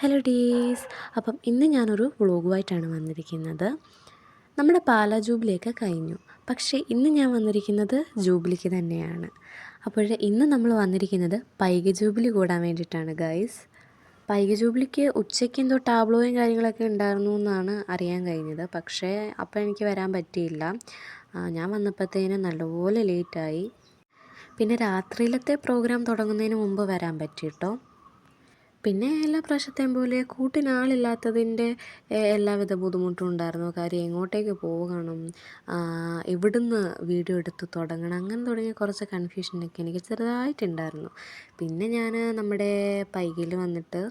Hello ഡീസ് അപ്പം ഇന്ന് ഞാനൊരു വ്ളോഗുമായിട്ടാണ് വന്നിരിക്കുന്നത്. നമ്മുടെ പാലാ ജൂബിലിയൊക്കെ കഴിഞ്ഞു. പക്ഷേ ഇന്ന് ഞാൻ വന്നിരിക്കുന്നത് ജൂബിലിക്ക് തന്നെയാണ്. അപ്പോൾ ഇന്ന് നമ്മൾ വന്നിരിക്കുന്നത് പൈക ജൂബിലി കൂടാൻ വേണ്ടിയിട്ടാണ് ഗൈസ് പൈക ജൂബിലിക്ക് ഉച്ചയ്ക്ക് എന്തോ ടാബ്ലോയും കാര്യങ്ങളൊക്കെ ഉണ്ടായിരുന്നു എന്നാണ് അറിയാൻ കഴിഞ്ഞത്. പക്ഷേ അപ്പോൾ എനിക്ക് വരാൻ പറ്റിയില്ല. ഞാൻ വന്നപ്പോഴത്തേന് നല്ലപോലെ ലേറ്റായി പിന്നെ രാത്രിയിലത്തെ പ്രോഗ്രാം തുടങ്ങുന്നതിന് മുമ്പ് വരാൻ പറ്റി കേട്ടോ. പിന്നെ എല്ലാ പ്രാവശ്യത്തെയും പോലെ കൂട്ടിനാളില്ലാത്തതിന്റെ എല്ലാവിധ ബുദ്ധിമുട്ടും ഉണ്ടായിരുന്നു. കാര്യം എങ്ങോട്ടേക്ക് പോകണം എവിടുന്ന് വീഡിയോ എടുത്ത് തുടങ്ങണം അങ്ങനെ തുടങ്ങിയ കുറച്ച് കൺഫ്യൂഷനൊക്കെ എനിക്ക് ചെറുതായിട്ടുണ്ടായിരുന്നു. പിന്നെ ഞാൻ നമ്മുടെ പൈകിൽ വന്നിട്ട്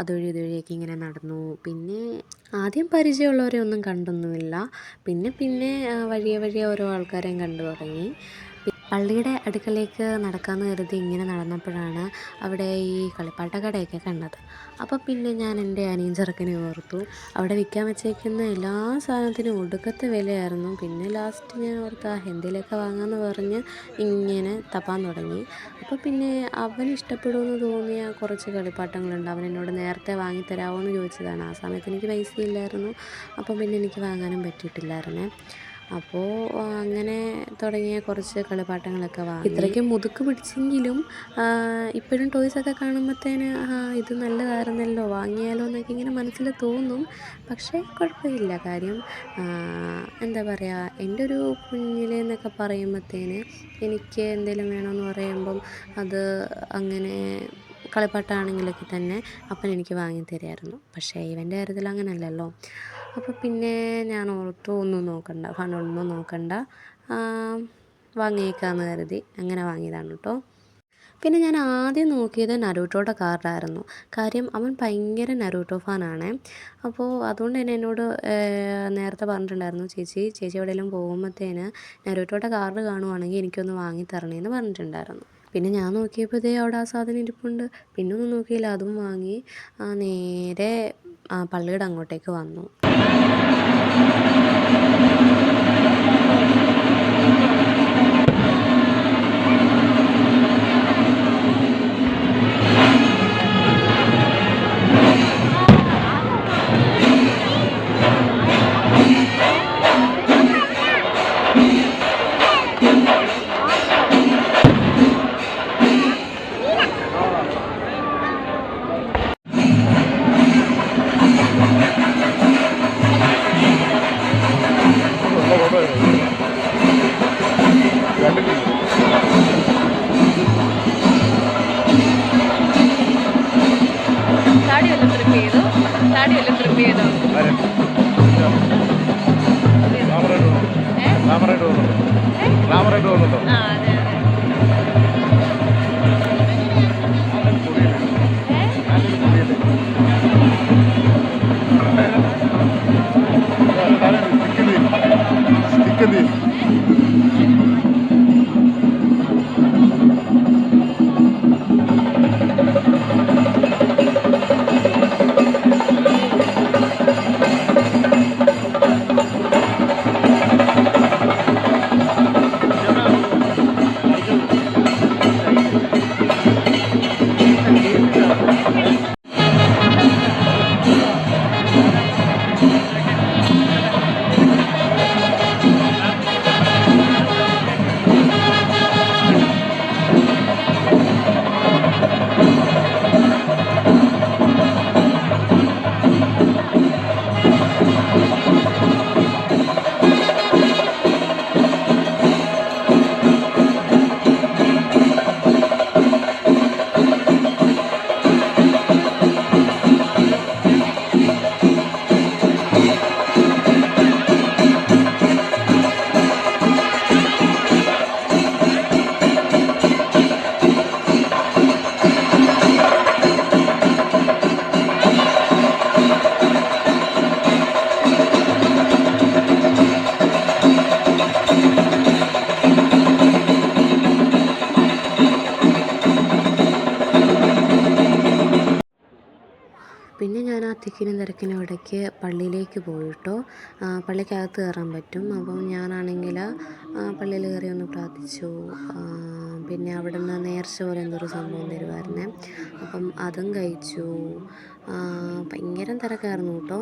അതുവഴി ഇതുവഴിയൊക്കെ ഇങ്ങനെ നടന്നു. പിന്നെ ആദ്യം പരിചയമുള്ളവരെ ഒന്നും കണ്ടൊന്നുമില്ല. പിന്നെ പിന്നെ വഴിയെ വഴിയെ ഓരോ ആൾക്കാരെയും കണ്ടു തുടങ്ങി. പള്ളിയുടെ അടുക്കലേക്ക് നടക്കാമെന്ന് കരുതി ഇങ്ങനെ നടന്നപ്പോഴാണ് അവിടെ ഈ കളിപ്പാട്ട കടയൊക്കെ കണ്ടത്. അപ്പോൾ പിന്നെ ഞാൻ എന്റെ അനിയൻ ചെറുക്കനെ ഓർത്തു. അവിടെ വിൽക്കാൻ വെച്ചേക്കുന്ന എല്ലാ സാധനത്തിനും ഒടുക്കത്തെ വിലയായിരുന്നു. പിന്നെ ലാസ്റ്റ് ഞാൻ ഓർത്ത് ആ എന്തെങ്കിലുമൊക്കെ വാങ്ങാമെന്ന് പറഞ്ഞ് ഇങ്ങനെ തപ്പാൻ തുടങ്ങി. അപ്പോൾ പിന്നെ അവൻ ഇഷ്ടപ്പെടുമെന്ന് തോന്നിയ കുറച്ച് കളിപ്പാട്ടങ്ങളുണ്ട്. അവൻ എന്നോട് നേരത്തെ വാങ്ങിത്തരാമോ എന്ന് ചോദിച്ചതാണ്. ആ സമയത്ത് എനിക്ക് പൈസ ഇല്ലായിരുന്നു അപ്പം പിന്നെ എനിക്ക് വാങ്ങാനും പറ്റിയിട്ടില്ലായിരുന്നേ. അപ്പോൾ അങ്ങനെ തുടങ്ങിയ കുറച്ച് കളിപ്പാട്ടങ്ങളൊക്കെ വാങ്ങി. ഇത്രയ്ക്ക് മുതുക്ക് പിടിച്ചെങ്കിലും ഇപ്പോഴും ടോയ്സൊക്കെ കാണുമ്പോഴത്തേന് ആ ഇത് നല്ലതായിരുന്നല്ലോ വാങ്ങിയാലോ എന്നൊക്കെ ഇങ്ങനെ മനസ്സിൽ തോന്നും. പക്ഷേ കുഴപ്പമില്ല. കാര്യം എന്താ പറയുക എന്റെ ഒരു കുഞ്ഞിലെന്നൊക്കെ പറയുമ്പോഴത്തേന് എനിക്ക് എന്തെങ്കിലും വേണമെന്ന് പറയുമ്പം അത് അങ്ങനെ കളിപ്പാട്ടാണെങ്കിലൊക്കെ തന്നെ അപ്പൻ എനിക്ക് വാങ്ങി തരുമായിരുന്നു പക്ഷേ ഇവന്റെ കാര്യത്തിൽ അങ്ങനെയല്ലല്ലോ അപ്പോൾ പിന്നെ ഞാൻ ഓർത്തു ഒന്നും നോക്കണ്ട ഫണ്ടൊന്നും നോക്കണ്ട. വാങ്ങിയേക്കാന്ന് കരുതി അങ്ങനെ വാങ്ങിയതാണ് കേട്ടോ പിന്നെ ഞാൻ ആദ്യം നോക്കിയത് നരൂട്ടോയുടെ കാർഡായിരുന്നു കാര്യം അവൻ ഭയങ്കര നരൂട്ടോ ഫാനാണ്. അപ്പോൾ അതുകൊണ്ട് തന്നെ എന്നോട് നേരത്തെ പറഞ്ഞിട്ടുണ്ടായിരുന്നു ചേച്ചി ചേച്ചി എവിടെയെങ്കിലും പോകുമ്പോഴത്തേന് നരൂട്ടോയുടെ കാർഡ് കാണുവാണെങ്കിൽ എനിക്കൊന്ന് വാങ്ങി തരണേ എന്ന് പറഞ്ഞിട്ടുണ്ടായിരുന്നു. പിന്നെ ഞാൻ നോക്കിയപ്പോൾ ഇതേ അവിടെ ആ സാധനം ഇരിപ്പുണ്ട്. പിന്നെ ഒന്നും നോക്കിയില്ല അതും വാങ്ങി. നേരെ പള്ളിയുടെ അങ്ങോട്ടേക്ക് വന്നു. വല്ലതും ട്രിപ്പ് ചെയ്തോ? ഏ? ഗ്ലാമറായിട്ട് തോന്നുന്നുണ്ടോ ഗ്ലാമറായിട്ട് തോന്നുന്നുണ്ടോ ആ പിന്നെ ഞാൻ ആ തിക്കിനും തിരക്കിനും ഇടയ്ക്ക് പള്ളിയിലേക്ക് പോയിട്ടോ. പള്ളിക്കകത്ത് കയറാൻ പറ്റും. അപ്പം ഞാനാണെങ്കിൽ പള്ളിയിൽ കയറി ഒന്ന് പ്രാർത്ഥിച്ചു. പിന്നെ അവിടെ നിന്ന് നേർച്ച പോലെ എന്തൊരു സംഭവം തരുമായിരുന്നേ. അപ്പം അതും കഴിച്ചു. ഭയങ്കര തിരക്കായിരുന്നു കേട്ടോ.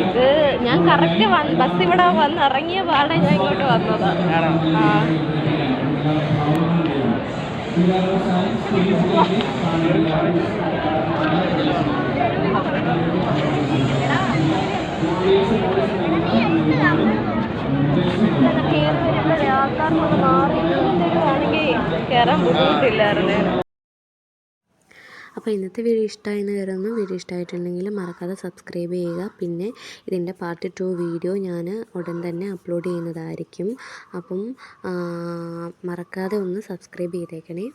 ഇത് ഞാൻ കറക്റ്റ് ബസ് ഇവിടെ വന്ന് ഇറങ്ങിയ പാടെ ഞാൻ ഇങ്ങോട്ട് വന്നതാ. കേറി വരുമ്പോഴേ ആൾക്കാർക്കൊന്ന് മാറി. തരുവാണെങ്കിൽ കയറാൻ ബുദ്ധിമുട്ടില്ലായിരുന്നേ. അപ്പോൾ ഇന്നത്തെ വീഡിയോ ഇഷ്ടമായെന്ന് കരുതുന്നു. വീഡിയോ ഇഷ്ടമായിട്ടുണ്ടെങ്കിൽ മറക്കാതെ സബ്സ്ക്രൈബ് ചെയ്യുക. പിന്നെ ഇതിന്റെ പാർട്ട് ടു വീഡിയോ ഞാൻ ഉടൻ തന്നെ അപ്ലോഡ് ചെയ്യുന്നതായിരിക്കും. അപ്പം മറക്കാതെ ഒന്ന് സബ്സ്ക്രൈബ് ചെയ്തേക്കണേ.